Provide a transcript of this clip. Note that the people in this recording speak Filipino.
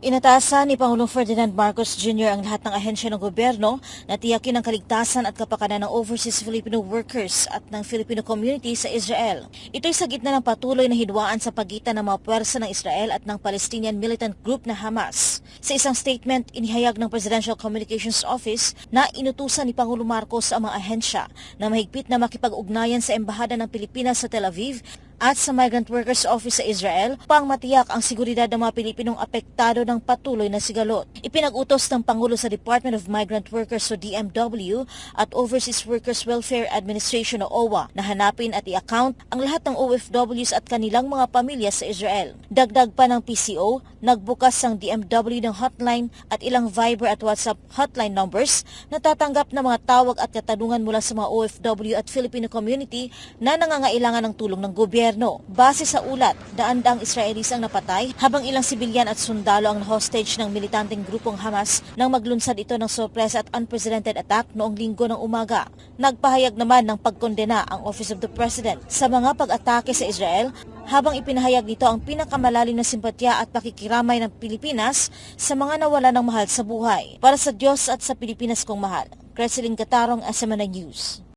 Inatasan ni Pangulong Ferdinand Marcos Jr. ang lahat ng ahensya ng gobyerno na tiyakin ang kaligtasan at kapakanan ng overseas Filipino workers at ng Filipino community sa Israel. Ito'y sa gitna ng patuloy na hidwaan sa pagitan ng mga puwersa ng Israel at ng Palestinian militant group na Hamas. Sa isang statement, inihayag ng Presidential Communications Office na inutusan ni Pangulong Marcos ang mga ahensya na mahigpit na makipag-ugnayan sa Embahada ng Pilipinas sa Tel Aviv at sa Migrant Workers Office sa Israel pang matiyak ang seguridad ng mga Pilipinong apektado ng patuloy na sigalot. Ipinag-utos ng Pangulo sa Department of Migrant Workers o DMW at Overseas Workers Welfare Administration o OWA na hanapin at i-account ang lahat ng OFWs at kanilang mga pamilya sa Israel. Dagdag pa ng PCO, nagbukas ang DMW ng hotline at ilang Viber at WhatsApp hotline numbers na tatanggap ng mga tawag at katanungan mula sa mga OFW at Filipino community na nangangailangan ng tulong ng gobyerno. Base sa ulat, daan-daang Israelis ang napatay habang ilang sibilyan at sundalo ang hostage ng militanteng grupong Hamas nang maglunsad ito ng sorpresa at unprecedented attack noong linggo ng umaga. Nagpahayag naman ng pagkondena ang Office of the President sa mga pag-atake sa Israel habang ipinahayag nito ang pinakamalalim na simpatya at pakikiramay ng Pilipinas sa mga nawala ng mahal sa buhay. Para sa Diyos at sa Pilipinas kong mahal. Creseling Katarong, SMNA News.